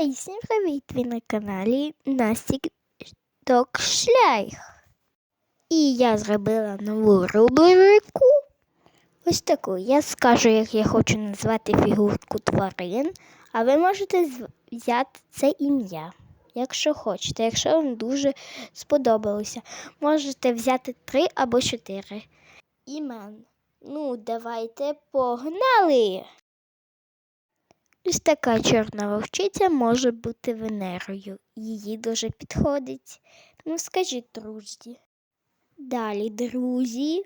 Ей, всім привіт! Ви на каналі Настік Ток Шлях. І я зробила нову рубрику. Ось таку. Я скажу, як я хочу назвати фігурку тварин, а ви можете взяти це ім'я, якщо хочете, якщо вам дуже сподобалося. Можете взяти три або чотири імен. Ну, давайте погнали! Ось така чорна вовчиця може бути Венерою. Її дуже підходить. Ну, скажіть, друзі. Далі, друзі.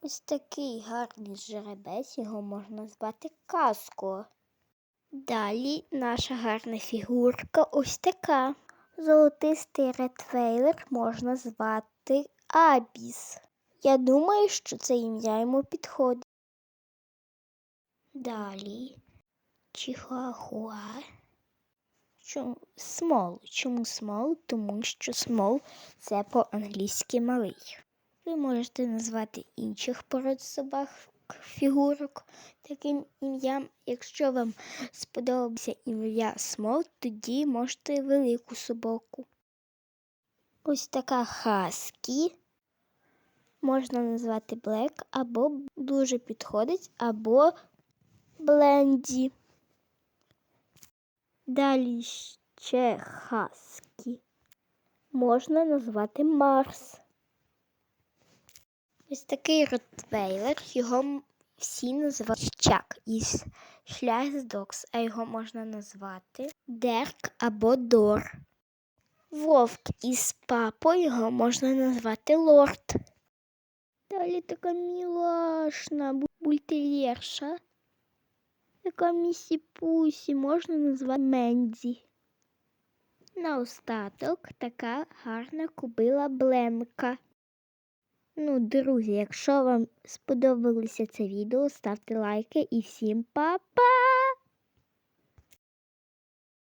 Ось такий гарний жеребець, його можна звати Каско. Далі наша гарна фігурка ось така. Золотистий ретвейлер можна звати Абіс. Я думаю, що це ім'я йому підходить. Далі. Чихуахуа. Чому смол? Чому смол? Тому що смол це по-англійськи малий. Ви можете назвати інших пород собак фігурок таким ім'ям. Якщо вам сподобалося ім'я смол, тоді можете велику собаку. Ось така хаскі. Можна назвати блек або дуже підходить, або бленді. Далі ще хаскі. Можна назвати Марс. Ось такий ротвейлер, його всі називають Чак із шлях а його можна назвати Дерк або Дор. Вовк із папою його можна назвати Лорд. Далі така мілашна бу- бультер'єрша. Така місі Пусі можна назвати Менді. На остаток така гарна кубила Бленка. Ну, друзі, якщо вам сподобалося це відео, ставте лайки і всім па-па!